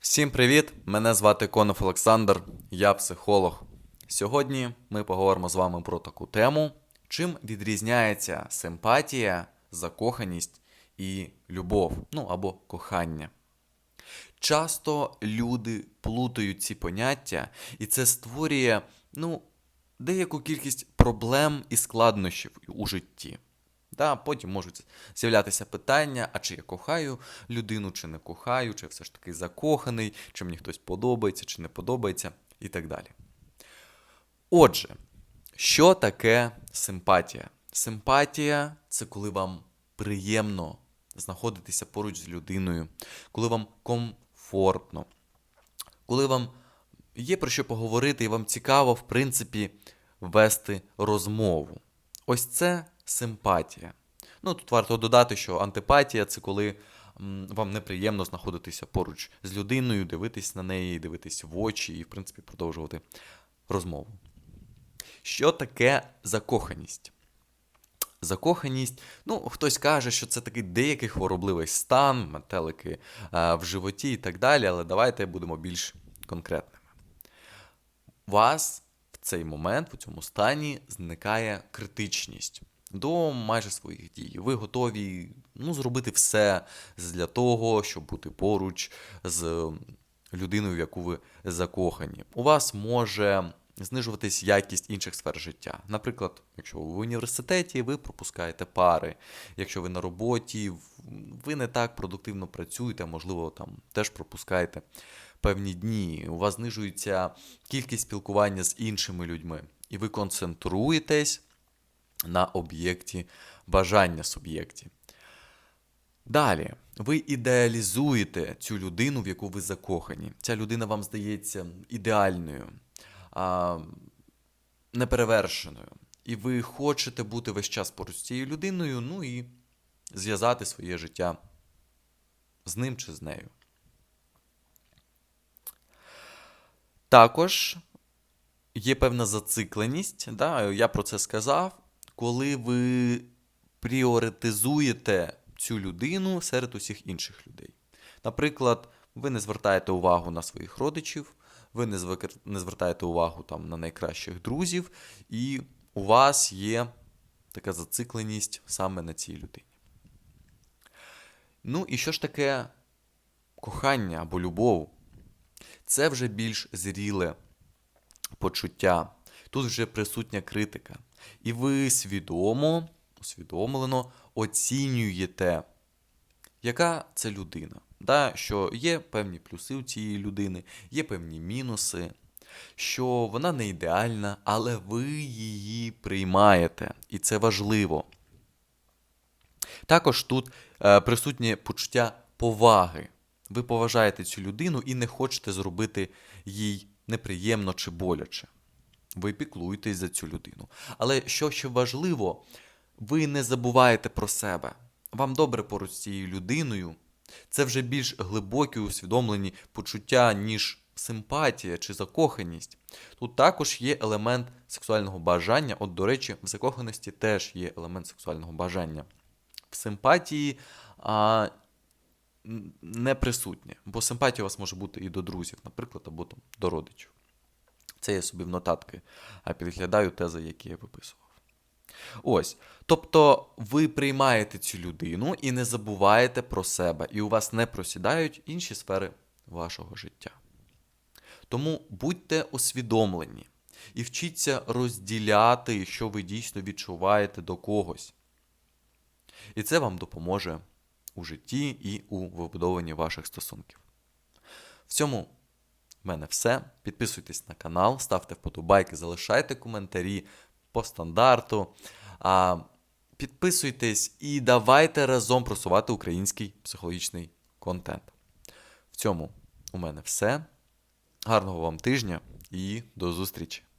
Всім привіт! Мене звати Конов Олександр, я психолог. Сьогодні ми поговоримо з вами про таку тему, чим відрізняється симпатія, закоханість і любов, ну або кохання. Часто люди плутають ці поняття, і це створює ну, деяку кількість проблем і складнощів у житті. Да, потім можуть з'являтися питання, а чи я кохаю людину, чи не кохаю, чи все ж таки закоханий, чи мені хтось подобається, чи не подобається, і так далі. Отже, що таке симпатія? Симпатія це коли вам приємно знаходитися поруч з людиною, коли вам комфортно, коли вам є про що поговорити, і вам цікаво, в принципі, вести розмову. Ось це симпатія. Ну, тут варто додати, що антипатія це коли вам неприємно знаходитися поруч з людиною, дивитись на неї, дивитись в очі і, в принципі, продовжувати розмову. Що таке закоханість? Закоханість, ну, хтось каже, що це такий деякий хворобливий стан, метелики е, в животі і так далі, але давайте будемо більш конкретними. У вас в цей момент, в цьому стані, зникає критичність до майже своїх дій. Ви готові ну, зробити все для того, щоб бути поруч з людиною, в яку ви закохані. У вас може знижуватись якість інших сфер життя. Наприклад, якщо ви в університеті, ви пропускаєте пари. Якщо ви на роботі, ви не так продуктивно працюєте, можливо, там теж пропускаєте певні дні. У вас знижується кількість спілкування з іншими людьми, і ви концентруєтесь на об'єкті бажання суб'єкті. Далі, ви ідеалізуєте цю людину, в яку ви закохані. Ця людина вам здається ідеальною, а, неперевершеною. І ви хочете бути весь час поруч з цією людиною, ну і зв'язати своє життя з ним чи з нею. Також є певна зацикленість, да, я про це сказав, коли ви пріоритизуєте цю людину серед усіх інших людей. Наприклад, ви не звертаєте увагу на своїх родичів, ви не звертаєте увагу там, на найкращих друзів, і у вас є така зацикленість саме на цій людині. Ну і що ж таке кохання або любов? Це вже більш зріле почуття. Тут вже присутня критика. І ви свідомо, усвідомлено оцінюєте, яка це людина. Да? Що є певні плюси у цієї людини, є певні мінуси, що вона не ідеальна, але ви її приймаєте. І це важливо. Також тут е, присутнє почуття поваги. Ви поважаєте цю людину і не хочете зробити їй неприємно чи боляче. Ви піклуєтесь за цю людину. Але що ще важливо, ви не забуваєте про себе. Вам добре поруч з цією людиною. Це вже більш глибокі усвідомлені почуття, ніж симпатія чи закоханість. Тут також є елемент сексуального бажання. От, до речі, в закоханості теж є елемент сексуального бажання. В симпатії а, не присутнє, бо симпатія у вас може бути і до друзів, наприклад, або там, до родичів. Це я собі в нотатки підглядаю тези, які я виписував. Ось. Тобто ви приймаєте цю людину і не забуваєте про себе, і у вас не просідають інші сфери вашого життя. Тому будьте усвідомлені і вчіться розділяти, що ви дійсно відчуваєте до когось. І це вам допоможе у житті і у вибудованні ваших стосунків. В цьому в мене все. Підписуйтесь на канал, ставте вподобайки, залишайте коментарі по стандарту. А, підписуйтесь і давайте разом просувати український психологічний контент. В цьому у мене все. Гарного вам тижня і до зустрічі!